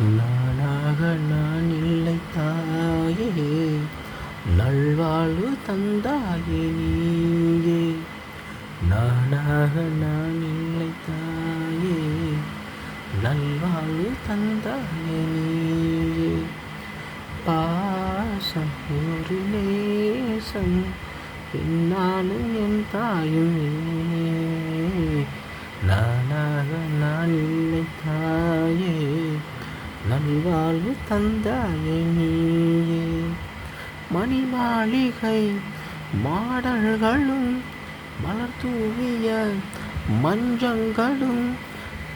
நானாக நான் இல்லை தாயே. நல்வாழ்வு தந்தாயே நீயே. நானாக நான் இல்லை தாயே. நல்வாழ்வு தந்தாயே நீயே. பாசம் ஒரு நேசம் பின்னாலும் என் தாயும் நீயே. நானாக நான் இல்லை தாயே வாழ்வு தந்தாயே நீயே மணிமாளிகை மாடல்களும் மலர் தூவிய மஞ்சங்களும்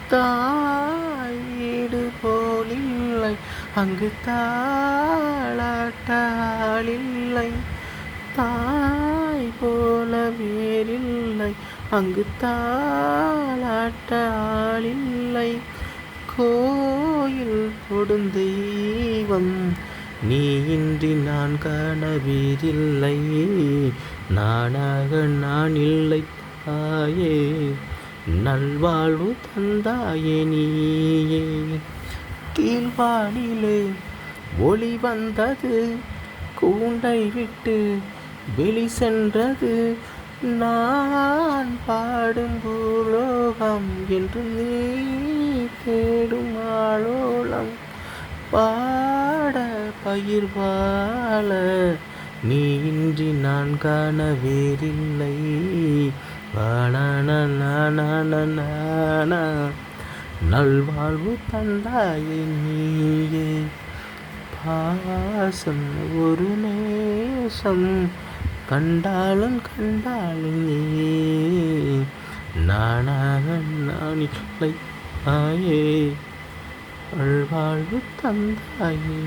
தாயீடு போலில்லை. அங்கு தாளாட்டாளில்லை. தாய் போல வேறில்லை. அங்கு தாளாட்டாளில்லை. கோயில் கொடுந்தெய்வம் நீ இன்றி நான் காணவீரில்லை நானாக நான் இல்லை தாயே. நல்வாழ்வு தந்தாயே நீயே. கீழ்வானிலே ஒளி வந்தது. கூண்டை விட்டு வெளி சென்றது. நான் பாடும் பூலோகம் என்று நீ தேடும் ஆளோளம் பாட பயிர் வாழ நீ இன்றி நான் காண வேறில்லை. நல்வாழ்வு தந்தாயே நீயே. பாசம் ஒரு நேசம் கண்டாலும் கண்டாலே நானாக நான் ஆயே அழ்வாழ்வு தந்தாயே.